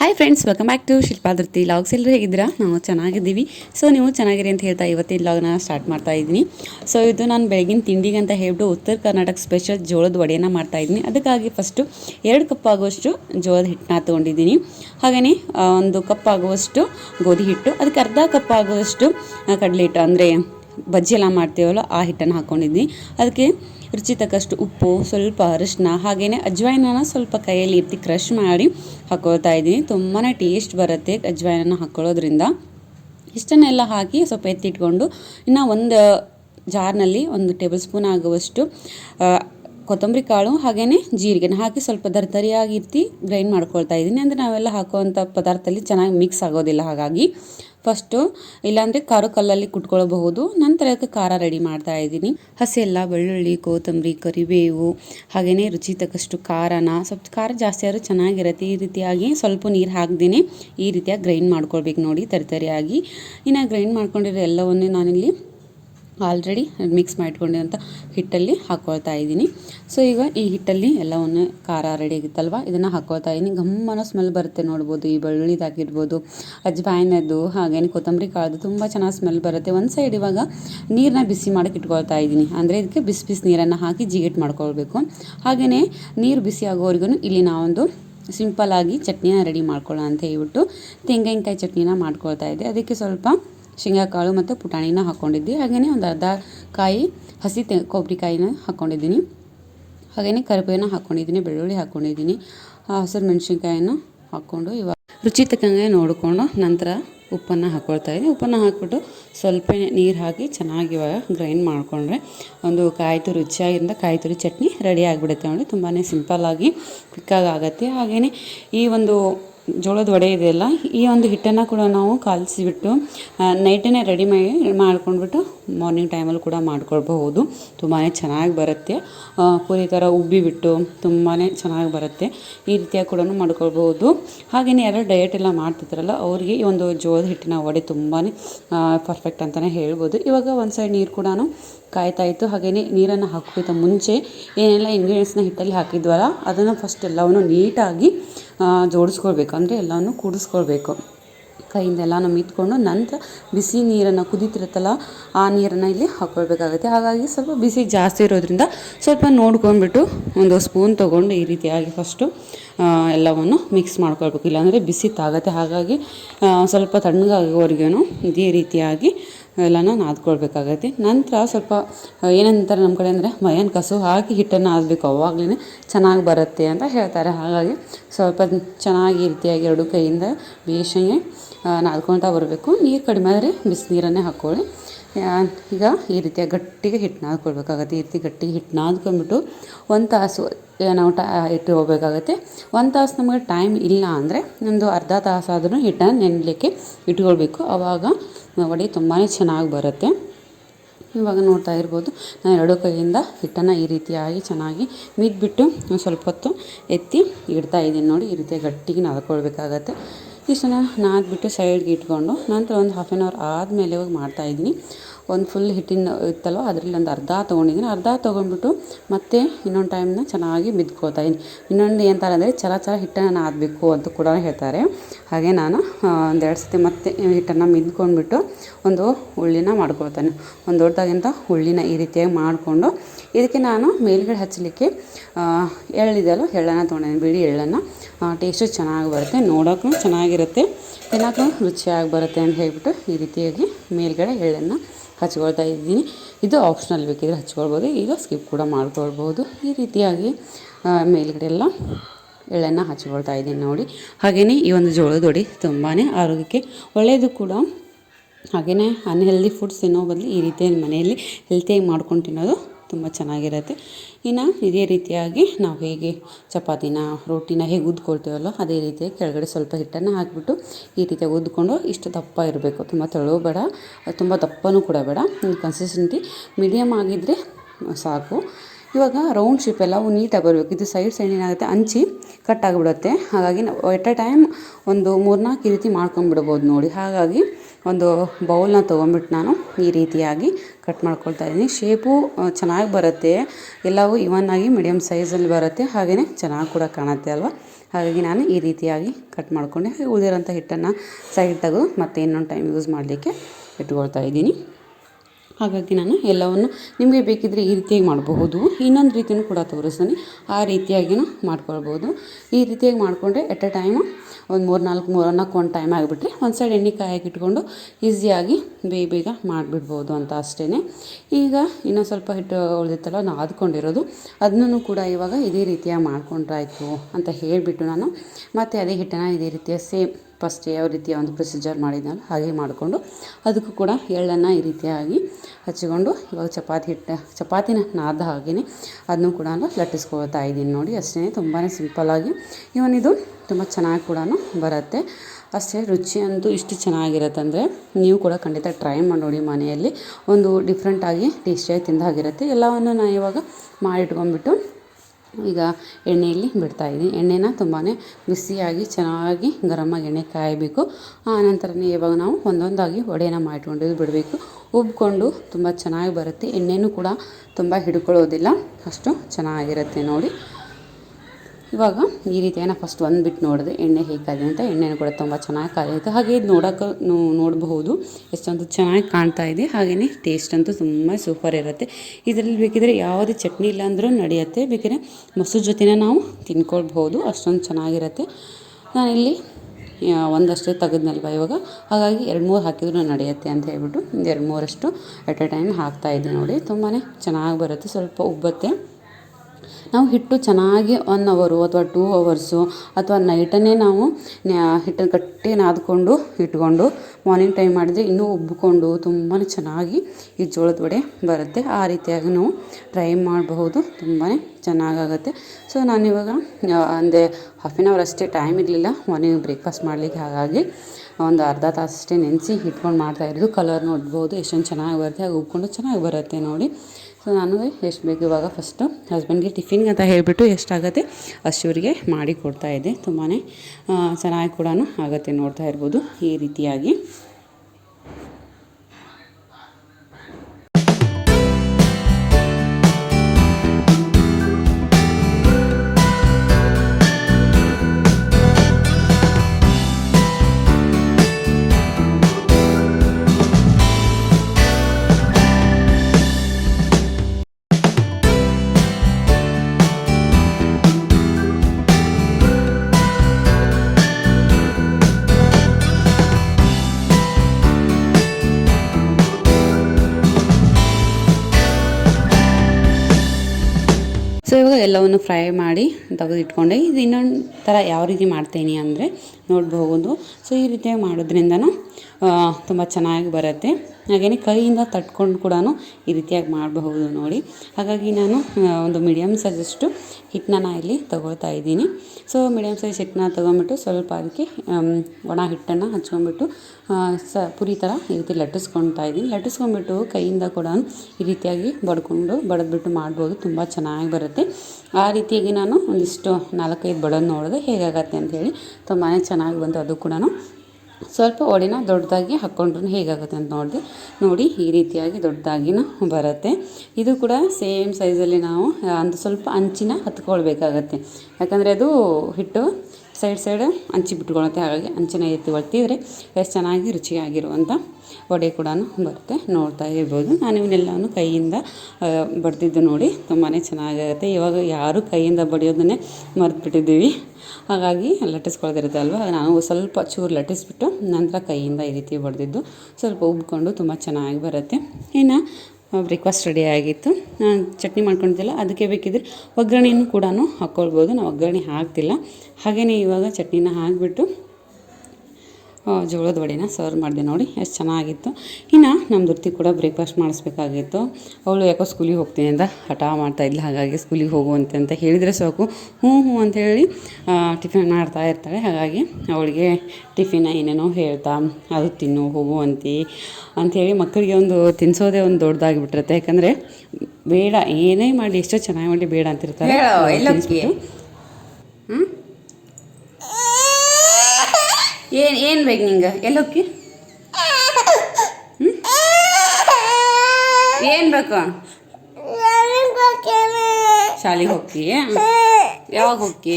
Hi friends welcome back to Shilpadruthi vlogs ಎಲ್ಲರೂ ಹೇಗಿದ್ದೀರಾ? ನಾವು ಚೆನ್ನಾಗಿದ್ದೀವಿ. ಸೊ ನೀವು ಚೆನ್ನಾಗಿರಿ ಅಂತ ಹೇಳ್ತಾ ಇವತ್ತಿನ ಲಾಗ್ನ ಸ್ಟಾರ್ಟ್ ಮಾಡ್ತಾ ಇದ್ದೀನಿ. ಸೊ ಇದು ನಾನು ಬೆಳಗಿನ ತಿಂಡಿಗೆ ಅಂತ ಹೇಳ್ಬಿಟ್ಟು ಉತ್ತರ ಕರ್ನಾಟಕ ಸ್ಪೆಷಲ್ ಜೋಳದ ವಡೆಯನ್ನು ಮಾಡ್ತಾ ಇದ್ದೀನಿ. ಅದಕ್ಕಾಗಿ ಫಸ್ಟು ಎರಡು ಕಪ್ ಆಗುವಷ್ಟು ಜೋಳದ ಹಿಟ್ಟನ್ನ ತೊಗೊಂಡಿದ್ದೀನಿ. ಹಾಗೆಯೇ ಒಂದು ಕಪ್ ಆಗುವಷ್ಟು ಗೋಧಿ ಹಿಟ್ಟು, ಅದಕ್ಕೆ ಅರ್ಧ ಕಪ್ ಆಗುವಷ್ಟು ಕಡಲೆ ಹಿಟ್ಟು. ಅಂದರೆ ಬಜ್ಜಿ ಎಲ್ಲ ಮಾಡ್ತೀವಲ್ಲ ಆ ಹಿಟ್ಟನ್ನು ಹಾಕ್ಕೊಂಡಿದ್ದೀನಿ ಅದಕ್ಕೆ ರುಚಿ ತಕ್ಕಷ್ಟು ಉಪ್ಪು, ಸ್ವಲ್ಪ ಅರಿಶಿನ ಹಾಗೆಯೇ ಅಜ್ವಾಯಿನ ಸ್ವಲ್ಪ ಕೈಯಲ್ಲಿ ಎತ್ತಿ ಕ್ರಷ್ ಮಾಡಿ ಹಾಕ್ಕೊಳ್ತಾ ಇದ್ದೀನಿ. ತುಂಬಾ ಟೇಸ್ಟ್ ಬರುತ್ತೆ ಅಜ್ವಾಯಿನ ಹಾಕ್ಕೊಳ್ಳೋದ್ರಿಂದ ಇಷ್ಟನ್ನೆಲ್ಲ ಹಾಕಿ ಸ್ವಲ್ಪ ಎತ್ತಿಟ್ಕೊಂಡು ಇನ್ನು ಒಂದು ಜಾರ್ನಲ್ಲಿ ಒಂದು ಟೇಬಲ್ ಸ್ಪೂನ್ ಆಗುವಷ್ಟು ಕೊತ್ತಂಬರಿ ಕಾಳು ಹಾಗೆಯೇ ಜೀರಿಗೆನ ಹಾಕಿ ಸ್ವಲ್ಪ ದರ್ದರಿಯಾಗಿ ಇರ್ತಿ ಗ್ರೈಂಡ್ ಮಾಡ್ಕೊಳ್ತಾ ಇದ್ದೀನಿ. ಅಂದರೆ ನಾವೆಲ್ಲ ಹಾಕುವಂಥ ಪದಾರ್ಥದಲ್ಲಿ ಚೆನ್ನಾಗಿ ಮಿಕ್ಸ್ ಆಗೋದಿಲ್ಲ. ಹಾಗಾಗಿ ಫಸ್ಟು ಇಲ್ಲಾಂದರೆ ಖಾರ ಕಲ್ಲಲ್ಲಿ ಕುಟ್ಕೊಳ್ಬಹುದು. ನಂತರ ಅದಕ್ಕೆ ಖಾರ ರೆಡಿ ಮಾಡ್ತಾ ಇದ್ದೀನಿ. ಹಸಿ ಎಲ್ಲ, ಬೆಳ್ಳುಳ್ಳಿ, ಕೊತ್ತಂಬರಿ, ಕರಿಬೇವು, ಹಾಗೆಯೇ ರುಚಿ ತಕ್ಕಷ್ಟು ಖಾರನ, ಸ್ವಲ್ಪ ಖಾರ ಜಾಸ್ತಿ ಆದರೂ ಚೆನ್ನಾಗಿರುತ್ತೆ. ಈ ರೀತಿಯಾಗಿ ಸ್ವಲ್ಪ ನೀರು ಹಾಕ್ದೇನೆ ಈ ರೀತಿಯಾಗಿ ಗ್ರೈಂಡ್ ಮಾಡ್ಕೊಳ್ಬೇಕು ನೋಡಿ ತರಿತರಿಯಾಗಿ. ಇನ್ನು ಗ್ರೈಂಡ್ ಮಾಡ್ಕೊಂಡಿರೋ ಎಲ್ಲವನ್ನೇ ನಾನಿಲ್ಲಿ ಆಲ್ರೆಡಿ ಮಿಕ್ಸ್ ಮಾಡಿಕೊಂಡಿರೋಂಥ ಹಿಟ್ಟಲ್ಲಿ ಹಾಕ್ಕೊಳ್ತಾ ಇದ್ದೀನಿ. ಸೊ ಈಗ ಈ ಹಿಟ್ಟಲ್ಲಿ ಎಲ್ಲವನ್ನು ಖಾರ ರೆಡಿ ಆಗಿತ್ತಲ್ವ? ಇದನ್ನು ಹಾಕ್ಕೊಳ್ತಾ ಇದ್ದೀನಿ. ಘಮ್ಮನ ಸ್ಮೆಲ್ ಬರುತ್ತೆ ನೋಡ್ಬೋದು. ಈ ಬೆಳ್ಳುಳ್ಳಿದಾಗಿರ್ಬೋದು ಅಜ್ವಾಯಿನದ್ದು, ಹಾಗೇನೆ ಕೊತ್ತಂಬರಿ ಕಾಳದು ತುಂಬ ಚೆನ್ನಾಗಿ ಸ್ಮೆಲ್ ಬರುತ್ತೆ. ಒಂದು ಸೈಡ್ ಇವಾಗ ನೀರನ್ನ ಬಿಸಿ ಮಾಡಕ್ಕೆ ಇಟ್ಕೊಳ್ತಾ ಇದ್ದೀನಿ. ಅಂದರೆ ಇದಕ್ಕೆ ಬಿಸಿ ಬಿಸಿ ನೀರನ್ನು ಹಾಕಿ ಜಿಗಿಟ್ ಮಾಡ್ಕೊಳ್ಬೇಕು. ಹಾಗೆಯೇ ನೀರು ಬಿಸಿ ಆಗೋವರೆಗೂ ಇಲ್ಲಿ ನಾವೊಂದು ಆಗಿ ಚಟ್ನಿನ ರೆಡಿ ಮಾಡ್ಕೊಳ್ಳೋ ಅಂತ ಹೇಳ್ಬಿಟ್ಟು ತೆಂಗಿನಕಾಯಿ ಚಟ್ನಿನ ಮಾಡ್ಕೊಳ್ತಾ ಇದ್ದೆ. ಅದಕ್ಕೆ ಸ್ವಲ್ಪ ಶೇಂಗಾಕಾಳು ಮತ್ತು ಪುಟಾಣಿನ ಹಾಕ್ಕೊಂಡಿದ್ದೆ ಹಾಗೆಯೇ ಒಂದು ಅರ್ಧ ಕಾಯಿ ಹಸಿ ತೆ ಕೊಬ್ಬರಿ ಕಾಯಿನ ಹಾಕ್ಕೊಂಡಿದ್ದೀನಿ ಹಾಗೆಯೇ ಕರಿಬೇವನ್ನ ಹಾಕ್ಕೊಂಡಿದ್ದೀನಿ ಬೆಳ್ಳುಳ್ಳಿ ಹಾಕ್ಕೊಂಡಿದ್ದೀನಿ ಹಸಿರು ಮೆಣಸಿನ್ಕಾಯನ್ನು ಹಾಕ್ಕೊಂಡು ಇವಾಗ ರುಚಿ ತಕ್ಕಂಗೆ ನೋಡಿಕೊಂಡು ನಂತರ ಉಪ್ಪನ್ನು ಹಾಕ್ಕೊಳ್ತಾ ಇದ್ದೀನಿ. ಉಪ್ಪನ್ನು ಹಾಕ್ಬಿಟ್ಟು ಸ್ವಲ್ಪ ನೀರು ಹಾಕಿ ಚೆನ್ನಾಗಿ ಇವಾಗ ಗ್ರೈಂಡ್ ಮಾಡಿಕೊಂಡ್ರೆ ಒಂದು ಕಾಯಿ ತುರಿ ರುಚಿಯಾಗಿಂದ ಕಾಯಿ ತುರಿ ಚಟ್ನಿ ರೆಡಿ ಆಗಿಬಿಡುತ್ತೆ ನೋಡಿ. ತುಂಬಾ ಸಿಂಪಲ್ಲಾಗಿ ಕ್ವಿಕ್ಕಾಗಿ ಆಗುತ್ತೆ. ಹಾಗೆಯೇ ಈ ಒಂದು ಜೋಳದ ವಡೆ ಇದೆಯಲ್ಲ ಈ ಒಂದು ಹಿಟ್ಟನ್ನು ಕೂಡ ನಾವು ಕಾಲಿಸಿಬಿಟ್ಟು ನೈಟನ್ನೇ ರೆಡಿ ಮಾಡಿ ಮಾಡ್ಕೊಂಡ್ಬಿಟ್ಟು ಮಾರ್ನಿಂಗ್ ಟೈಮಲ್ಲಿ ಕೂಡ ಮಾಡ್ಕೊಳ್ಬಹುದು. ತುಂಬಾ ಚೆನ್ನಾಗಿ ಬರುತ್ತೆ. ಪೂರಿ ಥರ ಉಬ್ಬಿಬಿಟ್ಟು ತುಂಬಾ ಚೆನ್ನಾಗಿ ಬರುತ್ತೆ. ಈ ರೀತಿಯಾಗಿ ಕೂಡ ಮಾಡ್ಕೊಳ್ಬಹುದು. ಹಾಗೆಯೇ ಯಾರು ಡಯಟ್ ಎಲ್ಲ ಮಾಡ್ತಿದ್ರಲ್ಲ, ಅವರಿಗೆ ಈ ಒಂದು ಜೋಳದ ಹಿಟ್ಟಿನ ವಡೆ ತುಂಬಾ ಪರ್ಫೆಕ್ಟ್ ಅಂತಲೇ ಹೇಳ್ಬೋದು. ಇವಾಗ ಒಂದು ಸೈಡ್ ನೀರು ಕೂಡ ಕಾಯ್ತಾ ಇತ್ತು. ಹಾಗೆಯೇ ನೀರನ್ನು ಹಾಕೋಕ್ಕಿಂತ ಮುಂಚೆ ಏನೆಲ್ಲ ಇಂಗ್ರೀಡಿಯೆಂಟ್ಸ್ನ ಹಿಟ್ಟಲ್ಲಿ ಹಾಕಿದ್ವಲ್ಲ, ಅದನ್ನು ಫಸ್ಟ್ ಎಲ್ಲವನ್ನು ನೀಟಾಗಿ ಜೋಡಿಸ್ಕೊಳ್ಬೇಕು. ಅಂದರೆ ಎಲ್ಲವನ್ನು ಕೂಡಿಸ್ಕೊಳ್ಬೇಕು. ಕೈಯಿಂದ ಎಲ್ಲನೂ ಮಿತ್ಕೊಂಡು ನಂತರ ಬಿಸಿ ನೀರನ್ನು ಕುದೀತಿರುತ್ತಲ್ಲ, ಆ ನೀರನ್ನು ಇಲ್ಲಿ ಹಾಕ್ಕೊಳ್ಬೇಕಾಗುತ್ತೆ ಹಾಗಾಗಿ ಸ್ವಲ್ಪ ಬಿಸಿ ಜಾಸ್ತಿ ಇರೋದ್ರಿಂದ ಸ್ವಲ್ಪ ನೋಡ್ಕೊಂಡ್ಬಿಟ್ಟು ಒಂದು ಸ್ಪೂನ್ ತೊಗೊಂಡು ಈ ರೀತಿಯಾಗಿ ಫಸ್ಟು ಎಲ್ಲವನ್ನು ಮಿಕ್ಸ್ ಮಾಡ್ಕೊಳ್ಬೇಕು. ಇಲ್ಲಾಂದರೆ ಬಿಸಿ ತಾಗತ್ತೆ. ಹಾಗಾಗಿ ಸ್ವಲ್ಪ ತಣ್ಣಗಾಗೋವರೆಗೂ ಇದೇ ರೀತಿಯಾಗಿ ಎಲ್ಲನೂ ನಾದ್ಕೊಳ್ಬೇಕಾಗೈತಿ. ನಂತರ ಸ್ವಲ್ಪ ಏನಂತಾರೆ ನಮ್ಮ ಕಡೆ ಅಂದರೆ ಮಯನ್ ಕಸು ಹಾಕಿ ಹಿಟ್ಟನ್ನು ಆದಬೇಕು ಅವಾಗಲೇ ಚೆನ್ನಾಗಿ ಬರುತ್ತೆ ಅಂತ ಹೇಳ್ತಾರೆ. ಹಾಗಾಗಿ ಸ್ವಲ್ಪ ಚೆನ್ನಾಗಿ ರೀತಿಯಾಗಿ ಎರಡು ಕೈಯಿಂದ ಬೇಷಂಗೆ ನಾದ್ಕೊಳ್ತಾ ಬರಬೇಕು. ನೀರು ಕಡಿಮೆ ಆದರೆ ಬಿಸಿನೀರನ್ನೇ ಹಾಕ್ಕೊಳ್ಳಿ ಈಗ ಈ ರೀತಿಯ ಗಟ್ಟಿಗೆ ಹಿಟ್ಟು ನಾದ್ಕೊಳ್ಬೇಕಾಗತ್ತೆ. ಈ ರೀತಿ ಗಟ್ಟಿಗೆ ಹಿಟ್ಟು ನಾದ್ಕೊಂಡ್ಬಿಟ್ಟು ಒಂದು ತಾಸು ನಾವು ಟ, ಇಟ್ಟು ಹೋಗ್ಬೇಕಾಗತ್ತೆ. ಒಂದು ತಾಸು ನಮಗೆ ಟೈಮ್ ಇಲ್ಲ ಅಂದರೆ ಒಂದು ಅರ್ಧ ತಾಸಾದರೂ ಹಿಟ್ಟನ್ನು ನೆನಲಿಕ್ಕೆ ಇಟ್ಕೊಳ್ಬೇಕು. ಆವಾಗ ವಡೆ ತುಂಬಾ ಚೆನ್ನಾಗಿ ಬರುತ್ತೆ. ಇವಾಗ ನೋಡ್ತಾ ಇರ್ಬೋದು, ನಾನು ಎರಡು ಕೈಯಿಂದ ಹಿಟ್ಟನ್ನು ಈ ರೀತಿಯಾಗಿ ಚೆನ್ನಾಗಿ ಮಿದ್ಬಿಟ್ಟು ಸ್ವಲ್ಪ ಹೊತ್ತು ಎತ್ತಿ ಇಡ್ತಾ ಇದ್ದೀನಿ ನೋಡಿ, ಈ ರೀತಿ ಗಟ್ಟಿಗೆ ನಾದ್ಕೊಳ್ಬೇಕಾಗತ್ತೆ ಇಷ್ಟನ್ನು ನಾದ್ಬಿಟ್ಟು ಸೈಡ್ಗೆ ಇಟ್ಕೊಂಡು ನಂತರ ಒಂದು ಹಾಫ್ ಆನ್ ಅವರ್ ಆದಮೇಲೆ ಹೋಗಿ ಮಾಡ್ತಾಯಿದ್ದೀನಿ ಒಂದು ಫುಲ್ ಹಿಟ್ಟಿನ ಇತ್ತಲ್ವ, ಅದರಲ್ಲಿ ಒಂದು ಅರ್ಧ ತೊಗೊಂಡಿದ್ದೀನಿ. ಅರ್ಧ ತೊಗೊಂಡ್ಬಿಟ್ಟು ಮತ್ತೆ ಇನ್ನೊಂದು ಟೈಮ್ನ ಚೆನ್ನಾಗಿ ಬಿದ್ಕೋತಾ ಇದ್ದೀನಿ. ಇನ್ನೊಂದು ಏನಂತಾರೆ ಅಂದರೆ ಚಲ ಚಲ ಹಿಟ್ಟನ್ನು ನಾದಬೇಕು ಅಂತ ಕೂಡ ಹೇಳ್ತಾರೆ. ಹಾಗೆ ನಾನು ಒಂದೆರಡು ಸತಿ ಮತ್ತೆ ಹಿಟ್ಟನ್ನು ಮಿದ್ಕೊಂಡ್ಬಿಟ್ಟು ಒಂದು ಹುಳ್ಳಿನ ಮಾಡ್ಕೊಳ್ತಾನೆ. ಒಂದು ದೊಡ್ಡದಾಗಿಂತ ಹುಳ್ಳಿನ ಈ ರೀತಿಯಾಗಿ ಮಾಡಿಕೊಂಡು ಇದಕ್ಕೆ ನಾನು ಮೇಲ್ಗಡೆ ಹಚ್ಚಲಿಕ್ಕೆ ಎಳ್ಳಿದೆಯಲ್ಲ ಎಳ್ಳನ್ನು ತೊಗೊಂಡಿದ್ದೀನಿ. ಬಿಡಿ ಎಳ್ಳನ್ನು. ಟೇಸ್ಟು ಚೆನ್ನಾಗಿ ಬರುತ್ತೆ, ನೋಡೋಕ್ಕೂ ಚೆನ್ನಾಗಿರುತ್ತೆ, ತಿನ್ನೋಕ್ಕೂ ರುಚಿಯಾಗಿ ಬರುತ್ತೆ ಅಂತ ಹೇಳ್ಬಿಟ್ಟು ಈ ರೀತಿಯಾಗಿ ಮೇಲ್ಗಡೆ ಎಳ್ಳನ್ನು ಹಚ್ಕೊಳ್ತಾ ಇದ್ದೀನಿ. ಇದು ಆಪ್ಷನಲ್ ಬೇಕಿದ್ರೆ ಹಚ್ಕೊಳ್ಬೋದು. ಈಗ ಸ್ಕಿಪ್ ಕೂಡ ಮಾಡ್ಕೊಳ್ಬೋದು. ಈ ರೀತಿಯಾಗಿ ಮೇಲ್ಗಡೆ ಎಲ್ಲ ಎಳ್ಳನ್ನು ಹಚ್ಕೊಳ್ತಾ ಇದ್ದೀನಿ ನೋಡಿ. ಹಾಗೆಯೇ ಈ ಒಂದು ಜೋಳದ ಹೊಡಿ ತುಂಬಾ ಆರೋಗ್ಯಕ್ಕೆ ಒಳ್ಳೆಯದು ಕೂಡ. ಹಾಗೆಯೇ ಅನ್ಹೆಲ್ದಿ ಫುಡ್ಸ್ ತಿನ್ನೋ ಬದಲು ಈ ರೀತಿಯಲ್ಲಿ ಮನೆಯಲ್ಲಿ ಹೆಲ್ತಿಯಾಗಿ ಮಾಡ್ಕೊಂಡು ತಿನ್ನೋದು ತುಂಬ ಚೆನ್ನಾಗಿರುತ್ತೆ. ಇನ್ನು ಇದೇ ರೀತಿಯಾಗಿ ನಾವು ಹೇಗೆ ಚಪಾತಿನ, ರೋಟಿನ ಹೇಗೆ ಉದ್ಕೊಳ್ತೀವಲ್ಲ ಅದೇ ರೀತಿಯಾಗಿ ಕೆಳಗಡೆ ಸ್ವಲ್ಪ ಹಿಟ್ಟನ್ನು ಹಾಕಿಬಿಟ್ಟು ಈ ರೀತಿಯಾಗಿ ಉದ್ಕೊಂಡು ಇಷ್ಟು ದಪ್ಪ ಇರಬೇಕು. ತುಂಬ ತೆಳು ಬೇಡ, ತುಂಬ ದಪ್ಪನೂ ಕೂಡ ಬೇಡ. ಕನ್ಸಿಸ್ಟೆನ್ಸಿ ಮೀಡಿಯಮ್ ಆಗಿದ್ದರೆ ಸಾಕು. ಇವಾಗ ರೌಂಡ್ ಶೇಪ್ ಎಲ್ಲವೂ ನೀಟಾಗಿ ಬರಬೇಕು. ಇದು ಸೈಡ್ ಸೈಡ್ ಏನಾಗುತ್ತೆ ಹಂಚಿ ಕಟ್ ಆಗಿಬಿಡುತ್ತೆ. ಹಾಗಾಗಿ ನಾವು ಎಟ್ ಅ ಟೈಮ್ ಒಂದು ಮೂರ್ನಾಲ್ಕು ಈ ರೀತಿ ಮಾಡ್ಕೊಂಡ್ಬಿಡ್ಬೋದು ನೋಡಿ. ಹಾಗಾಗಿ ಒಂದು ಬೌಲ್ನ ತೊಗೊಂಬಿಟ್ಟು ನಾನು ಈ ರೀತಿಯಾಗಿ ಕಟ್ ಮಾಡ್ಕೊಳ್ತಾ ಇದ್ದೀನಿ. ಶೇಪು ಚೆನ್ನಾಗಿ ಬರುತ್ತೆ. ಎಲ್ಲವೂ ಇವನ್ ಆಗಿ ಮೀಡಿಯಮ್ ಸೈಜಲ್ಲಿ ಬರುತ್ತೆ. ಹಾಗೆಯೇ ಚೆನ್ನಾಗಿ ಕೂಡ ಕಾಣುತ್ತೆ ಅಲ್ವಾ? ಹಾಗಾಗಿ ನಾನು ಈ ರೀತಿಯಾಗಿ ಕಟ್ ಮಾಡಿಕೊಂಡೆ. ಉಳಿದಿರೋಂಥ ಹಿಟ್ಟನ್ನು ಸೈಡ್ ತೆಗೆದು ಮತ್ತೆ ಇನ್ನೊಂದು ಟೈಮ್ ಯೂಸ್ ಮಾಡಲಿಕ್ಕೆ ಇಟ್ಕೊಳ್ತಾ ಇದ್ದೀನಿ. ಹಾಗಾಗಿ ನಾನು ಎಲ್ಲವನ್ನು ನಿಮಗೆ ಬೇಕಿದ್ದರೆ ಈ ರೀತಿಯಾಗಿ ಮಾಡಬಹುದು. ಇನ್ನೊಂದು ರೀತಿಯೂ ಕೂಡ ತೋರಿಸ್ತೀನಿ. ಆ ರೀತಿಯಾಗಿಯೂ ಮಾಡ್ಕೊಳ್ಬೋದು ಈ ರೀತಿಯಾಗಿ ಮಾಡಿಕೊಂಡ್ರೆ ಎಟ್ ಎ ಟೈಮು ಒಂದು ಮೂರು ನಾಲ್ಕು ಮೂರು ನಾಲ್ಕು ಒಂದು ಟೈಮ್ ಆಗಿಬಿಟ್ರೆ ಒಂದು ಸೈಡ್ ಎಣ್ಣೆ ಕಾಯಕ್ಕಿಟ್ಕೊಂಡು ಈಸಿಯಾಗಿ ಬೇಗ ಬೇಗ ಮಾಡಿಬಿಡ್ಬೋದು ಅಂತ ಅಷ್ಟೇ ಈಗ ಇನ್ನೊಂದು ಸ್ವಲ್ಪ ಹಿಟ್ಟು ಉಳಿದಿತ್ತಲ್ಲ ನಾನು ಆದ್ಕೊಂಡಿರೋದು. ಅದನ್ನೂ ಕೂಡ ಇವಾಗ ಇದೇ ರೀತಿಯಾಗಿ ಮಾಡ್ಕೊಂಡ್ರಾಯ್ತು ಅಂತ ಹೇಳಿಬಿಟ್ಟು ನಾನು ಮತ್ತು ಅದೇ ಹಿಟ್ಟನ್ನು ಇದೇ ರೀತಿಯ ಸೇಮ್ ಫಸ್ಟ್ ಯಾವ ರೀತಿಯ ಒಂದು ಪ್ರೊಸೀಜರ್ ಮಾಡಿದ್ನಲ್ಲ ಹಾಗೆ ಮಾಡಿಕೊಂಡು ಅದಕ್ಕೂ ಕೂಡ ಎಳ್ಳನ್ನು ಈ ರೀತಿಯಾಗಿ ಹಚ್ಚಿಕೊಂಡು ಇವಾಗ ಚಪಾತಿ ಹಿಟ್ಟು, ಚಪಾತಿನ ನಾದ ಹಾಗೆಯೇ ಅದನ್ನು ಕೂಡ ಲಟ್ಟಿಸ್ಕೊಳ್ತಾ ಇದ್ದೀನಿ ನೋಡಿ ಅಷ್ಟೇ ತುಂಬಾ ಸಿಂಪಲ್ಲಾಗಿ ಇವನ್ ಇದು ತುಂಬ ಚೆನ್ನಾಗಿ ಕೂಡ ಬರುತ್ತೆ. ಅಷ್ಟೇ ರುಚಿ ಅಂತೂ ಇಷ್ಟು ಚೆನ್ನಾಗಿರುತ್ತೆ ಅಂದರೆ ನೀವು ಕೂಡ ಖಂಡಿತ ಟ್ರೈ ಮಾಡಿ ನೋಡಿ ಮನೆಯಲ್ಲಿ. ಒಂದು ಡಿಫ್ರೆಂಟಾಗಿ ಟೇಸ್ಟಿಯಾಗಿ ತಿಂದ ಹಾಗಿರುತ್ತೆ ಎಲ್ಲವನ್ನು ನಾನು ಇವಾಗ ಮಾಡಿಟ್ಕೊಂಡ್ಬಿಟ್ಟು ಈಗ ಎಣ್ಣೆಯಲ್ಲಿ ಬಿಡ್ತಾಯಿದ್ದೀನಿ ಎಣ್ಣೆನ ತುಂಬಾ ಬಿಸಿಯಾಗಿ ಚೆನ್ನಾಗಿ ಗರಮಾಗಿ ಎಣ್ಣೆ ಕಾಯಬೇಕು. ಆ ನಂತರನೇ ಇವಾಗ ನಾವು ಒಂದೊಂದಾಗಿ ವಡೆನ ಮಾಡಿಕೊಂಡು ಬಿಡಬೇಕು. ಉಬ್ಕೊಂಡು ತುಂಬ ಚೆನ್ನಾಗಿ ಬರುತ್ತೆ. ಎಣ್ಣೆನೂ ಕೂಡ ತುಂಬ ಹಿಡ್ಕೊಳ್ಳೋದಿಲ್ಲ. ಅಷ್ಟು ಚೆನ್ನಾಗಿರುತ್ತೆ ನೋಡಿ. ಇವಾಗ ಈ ರೀತಿ ಏನೋ ಫಸ್ಟ್ ಒಂದು ಬಿಟ್ಟು ನೋಡಿದೆ ಎಣ್ಣೆ ಹೇಗೆ ಕಾದಿದೆ ಅಂತ, ಎಣ್ಣೆನೂ ಕೂಡ ತುಂಬ ಚೆನ್ನಾಗಿ ಕಾದಿರುತ್ತೆ ಹಾಗೆ ಇದು ನೋಡೋಕೆ ನೋಡಬಹುದು. ಎಷ್ಟೊಂದು ಚೆನ್ನಾಗಿ ಕಾಣ್ತಾ ಇದೆ. ಹಾಗೆಯೇ ಟೇಸ್ಟ್ ಅಂತೂ ತುಂಬ ಸೂಪರ್ ಇರುತ್ತೆ. ಇದರಲ್ಲಿ ಬೇಕಿದ್ರೆ ಯಾವುದೇ ಚಟ್ನಿ ಇಲ್ಲ ಅಂದರೂ ನಡೆಯುತ್ತೆ. ಬೇಕಿದ್ರೆ ಮೊಸರು ಜೊತೆನೇ ನಾವು ತಿನ್ಕೊಳ್ಬಹುದು. ಅಷ್ಟೊಂದು ಚೆನ್ನಾಗಿರುತ್ತೆ. ನಾನಿಲ್ಲಿ ಒಂದಷ್ಟು ತೆಗೆದ್ನಲ್ವ ಇವಾಗ? ಹಾಗಾಗಿ ಎರಡು ಮೂರು ಹಾಕಿದ್ರು ನಡೆಯುತ್ತೆ ಅಂತ ಹೇಳ್ಬಿಟ್ಟು ಎರಡು ಮೂರಷ್ಟು ಎಟ್ ಎ ಟೈಮ್ ಹಾಕ್ತಾಯಿದ್ದೆ ನೋಡಿ. ತುಂಬಾ ಚೆನ್ನಾಗಿ ಬರುತ್ತೆ. ಸ್ವಲ್ಪ ಉಬ್ಬತ್ತೆ. ನಾವು ಹಿಟ್ಟು ಚೆನ್ನಾಗಿ ಒನ್ ಅವರು ಅಥವಾ ಟೂ ಅವರ್ಸು ಅಥವಾ ನೈಟನ್ನೇ ನಾವು ಹಿಟ್ಟನ್ನು ಗಟ್ಟಿ ನಾದ್ಕೊಂಡು ಇಟ್ಕೊಂಡು ಮಾರ್ನಿಂಗ್ ಟೈಮ್ ಮಾಡಿದರೆ ಇನ್ನೂ ಉಬ್ಬಿಕೊಂಡು ತುಂಬಾ ಚೆನ್ನಾಗಿ ಈ ಜೋಳದ ವಡೆ ಬರುತ್ತೆ. ಆ ರೀತಿಯಾಗಿ ನಾವು ಟ್ರೈ ಮಾಡಬಹುದು. ತುಂಬಾ ಚೆನ್ನಾಗಾಗುತ್ತೆ. ಸೊ, ನಾನಿವಾಗ ಅಂದರೆ ಹಾಫ್ ಆನ್ ಅವರ್ ಅಷ್ಟೇ ಟೈಮ್ ಇರಲಿಲ್ಲ. ಮಾರ್ನಿಂಗ್ ಬ್ರೇಕ್ಫಾಸ್ಟ್ ಮಾಡಲಿಕ್ಕೆ. ಹಾಗಾಗಿ ಒಂದು ಅರ್ಧ ತಾಸಷ್ಟೇ ನೆನೆಸಿ ಇಟ್ಕೊಂಡು ಮಾಡ್ತಾ ಇರೋದು. ಕಲರ್ ನೋಡ್ಬೋದು. ಎಷ್ಟೊಂದು ಚೆನ್ನಾಗಿ ಬರುತ್ತೆ. ಹಾಗೆ ಉಬ್ಕೊಂಡು ಚೆನ್ನಾಗಿ ಬರುತ್ತೆ ನೋಡಿ. ಸೊ ನಾನು ಎಷ್ಟು ಬೇಕು ಇವಾಗ ಫಸ್ಟು ಹಸ್ಬೆಂಡ್ಗೆ ಟಿಫಿನ್ಗೆ ಅಂತ ಹೇಳಿಬಿಟ್ಟು ಎಷ್ಟಾಗುತ್ತೆ ಅಷ್ಟು ಇವರಿಗೆ ಮಾಡಿ ಕೊಡ್ತಾ ಇದ್ದೆ ತುಂಬಾ ಚೆನ್ನಾಗಿ ಕೂಡ ಆಗುತ್ತೆ ನೋಡ್ತಾ ಇರ್ಬೋದು ಈ ರೀತಿಯಾಗಿ. ಸೊ ಇವಾಗ ಎಲ್ಲವನ್ನು ಫ್ರೈ ಮಾಡಿ ತೆಗೆದಿಟ್ಕೊಂಡೆ. ಇದು ಇನ್ನೊಂದು ಥರ ಯಾವ ರೀತಿ ಮಾಡ್ತೀನಿ ಅಂದರೆ ನೋಡಬಹುದು ಸೊ ಈ ರೀತಿಯಾಗಿ ಮಾಡೋದ್ರಿಂದನೂ ತುಂಬ ಚೆನ್ನಾಗಿ ಬರುತ್ತೆ. ಹಾಗೆಯೇ ಕೈಯಿಂದ ತಟ್ಕೊಂಡು ಕೂಡ ಈ ರೀತಿಯಾಗಿ ಮಾಡಬಹುದು ನೋಡಿ. ಹಾಗಾಗಿ ನಾನು ಒಂದು ಮೀಡಿಯಮ್ ಸೈಜಷ್ಟು ಹಿಟ್ಟನ್ನ ಇಲ್ಲಿ ತೊಗೊಳ್ತಾ ಇದ್ದೀನಿ. ಸೊ ಮೀಡಿಯಮ್ ಸೈಜ್ ಹಿಟ್ಟನ್ನ ತೊಗೊಂಬಿಟ್ಟು ಸ್ವಲ್ಪ ಅದಕ್ಕೆ ಒಣ ಹಿಟ್ಟನ್ನು ಹಚ್ಕೊಂಡ್ಬಿಟ್ಟು ಸ, ಪುರಿ ಥರ ಈ ರೀತಿ ಲಟ್ಟಿಸ್ಕೊಳ್ತಾ ಇದ್ದೀನಿ. ಲಟ್ಟಿಸ್ಕೊಂಡ್ಬಿಟ್ಟು ಕೈಯಿಂದ ಕೂಡ ಈ ರೀತಿಯಾಗಿ ಬಡ್ಕೊಂಡು, ಬಡದ್ಬಿಟ್ಟು ಮಾಡ್ಬೋದು. ತುಂಬ ಚೆನ್ನಾಗಿ ಬರುತ್ತೆ. ಆ ರೀತಿಯಾಗಿ ನಾನು ಒಂದಿಷ್ಟು ನಾಲ್ಕೈದು ಬಡೋದು ನೋಡಿದೆ. ಹೇಗಾಗತ್ತೆ ಅಂಥೇಳಿ ತುಂಬಾ ಚೆನ್ನಾಗಿ ಬಂತು ಅದು ಕೂಡ ಸ್ವಲ್ಪ ಒಡೆನ ದೊಡ್ಡದಾಗಿ ಹಾಕ್ಕೊಂಡ್ರೂ ಹೇಗಾಗುತ್ತೆ ಅಂತ ನೋಡಿದೆ. ನೋಡಿ, ಈ ರೀತಿಯಾಗಿ ದೊಡ್ಡದಾಗಿನೂ ಬರುತ್ತೆ. ಇದು ಕೂಡ ಸೇಮ್ ಸೈಜಲ್ಲಿ ನಾವು ಒಂದು ಸ್ವಲ್ಪ ಅಂಚಿನ ಹತ್ಕೊಳ್ಬೇಕಾಗತ್ತೆ. ಯಾಕಂದರೆ ಅದು ಹಿಟ್ಟು ಸೈಡ್ ಸೈಡ್ ಹಂಚಿ ಬಿಟ್ಕೊಳುತ್ತೆ. ಹಾಗಾಗಿ ಅಂಚಿನ ಎತ್ತಿ ಒಳ್ತಿದ್ರೆ ಎಷ್ಟು ಚೆನ್ನಾಗಿ ರುಚಿಯಾಗಿರುವಂಥ ವಡೆ ಕೂಡ ಬರುತ್ತೆ, ನೋಡ್ತಾ ಇರ್ಬೋದು. ನಾನು ಇವನ್ನೆಲ್ಲನೂ ಕೈಯಿಂದ ಬಡಿದಿದ್ದು ನೋಡಿ ತುಂಬಾ ಚೆನ್ನಾಗಿರುತ್ತೆ. ಇವಾಗ ಯಾರೂ ಕೈಯಿಂದ ಬಡಿಯೋದನ್ನೇ ಮರೆತುಬಿಟ್ಟಿದ್ದೀವಿ. ಹಾಗಾಗಿ ಲಟ್ಟಿಸ್ಕೊಳ್ಳೋದಿರುತ್ತಲ್ವ ನಾನು ಸ್ವಲ್ಪ ಚೂರು ಲಟ್ಟಿಸ್ಬಿಟ್ಟು ನಂತರ ಕೈಯಿಂದ ಈ ರೀತಿ ಬಡ್ದಿದ್ದು ಸ್ವಲ್ಪ ಉಬ್ಕೊಂಡು ತುಂಬ ಚೆನ್ನಾಗಿ ಬರುತ್ತೆ. ಇನ್ನು ಬ್ರೇಕ್ಫಾಸ್ಟ್ ರೆಡಿ ಆಗಿತ್ತು. ನಾನು ಚಟ್ನಿ ಮಾಡ್ಕೊಂಡಿದ್ದಿಲ್ಲ, ಅದಕ್ಕೆ ಬೇಕಿದ್ರೆ ಒಗ್ಗರಣೆಯನ್ನು ಕೂಡ ಹಾಕ್ಕೊಳ್ಬೋದು. ನಾವು ಒಗ್ಗರಣೆ ಹಾಕ್ತಿಲ್ಲ. ಹಾಗೆಯೇ ಇವಾಗ ಚಟ್ನಿನ ಹಾಕಿಬಿಟ್ಟು ಜೋಳದ ವಡೆನ ಸರ್ವ್ ಮಾಡಿದೆ ನೋಡಿ ಎಷ್ಟು ಚೆನ್ನಾಗಿತ್ತು. ಇನ್ನು ನಮ್ಮ ದುರ್ತಿ ಕೂಡ ಬ್ರೇಕ್ಫಾಸ್ಟ್ ಮಾಡಿಸ್ಬೇಕಾಗಿತ್ತು. ಅವಳು ಯಾಕೋ ಸ್ಕೂಲಿಗೆ ಹೋಗ್ತೀನಿ ಅಂತ ಹಠ ಮಾಡ್ತಾ ಇದ್ಲು ಹಾಗಾಗಿ ಸ್ಕೂಲಿಗೆ ಹೋಗುವಂತೆ ಅಂತ ಹೇಳಿದರೆ ಸಾಕು. ಹ್ಞೂ ಹ್ಞೂ ಅಂತ ಹೇಳಿ ಟಿಫಿನ್ ಮಾಡ್ತಾ ಇರ್ತಾಳೆ. ಹಾಗಾಗಿ ಅವಳಿಗೆ ಟಿಫಿನ ಏನೇನೋ ಹೇಳ್ತಾ ಅದು ತಿನ್ನು ಹೋಗುವಂತೆ ಅಂಥೇಳಿ ಮಕ್ಕಳಿಗೆ ಒಂದು ತಿನ್ನಿಸೋದೇ ಒಂದು ದೊಡ್ಡದಾಗಿಬಿಟ್ಟಿರುತ್ತೆ. ಯಾಕಂದರೆ ಬೇಡ ಏನೇ ಮಾಡಿ ಎಷ್ಟೋ ಚೆನ್ನಾಗಿ ಮಾಡಿ ಬೇಡ ಅಂತಿರ್ತಾರೆ. ಹೇಳು, ಏನು ಏನು ಬೇಕು ನಿಂಗೆ? ಎಲ್ಲೋಕ್ಕಿ ಏನು ಬೇಕು? ಶಾಲೆಗೆ ಹೋಗ್ತಿ? ಯಾವಾಗ ಹೋಗ್ತಿ?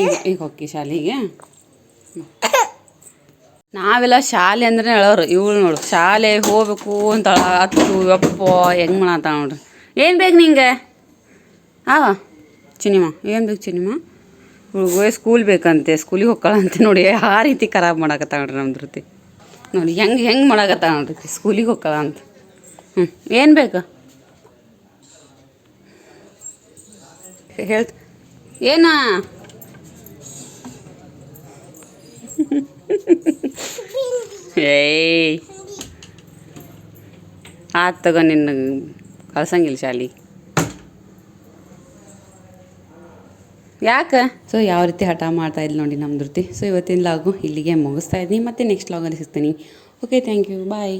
ಈಗ ಈಗ ಹೋಗಿ ಶಾಲೆಗೆ? ನಾವೆಲ್ಲ ಶಾಲೆ ಅಂದ್ರೆ ಹೇಳೋರು, ಇವಳು ನೋಡು. ಶಾಲೆ ಹೋಗ್ಬೇಕು ಅಂತ ಹತ್ತು ಯಪ್ಪ, ಹೆಂಗೆ ಮಾಡತ್ತ ನೋಡ್ರಿ. ಏನು ಬೇಕು ನಿಂಗೆ? ಹಾಂ ಚಿನಿಮಾ, ಏನು ಬೇಕು ಚಿನಿಮ? ಹುಡುಗ ಸ್ಕೂಲ್ ಬೇಕಂತೆ ಸ್ಕೂಲಿಗೆ ಹೋಗ್ಕಳಂತೆ ನೋಡಿ ಆ ರೀತಿ ಖರಾಬ್ ಮಾಡಕತ್ತ ನೋಡ್ರಿ ನಮ್ಮ ಧೃತಿ. ನೋಡಿ ಹೆಂಗೆ ಹೆಂಗೆ ಮಾಡಕತ್ತ ನೋಡ್ರಿ ಸ್ಕೂಲಿಗೆ ಹೋಗ್ಕಳ ಅಂತ. ಹ್ಞೂ ಏನು ಬೇಕು? ಹೇಳ್ತ ಏನಾ? ಏಯ್. ಆತ್ ತಗೋ ನಿನ್ನ ಕಳ್ಸಂಗಿಲ್ಲ ಶಾಲಿ. ಯಾಕೆ? ಸೊ ಯಾವ ರೀತಿ ಹಠ ಮಾಡ್ತಾ ಇದ್ಲು ನೋಡಿ ನಮ್ಮ ಧೃತಿ. ಸೊ ಇವತ್ತಿನ ಲಾಗು ಇಲ್ಲಿಗೆ ಮುಗಿಸ್ತಾ ಇದ್ದೀನಿ. ಮತ್ತೆ ನೆಕ್ಸ್ಟ್ ಲಾಗಲ್ಲಿ ಸಿಗ್ತೀನಿ. Okay thank you bye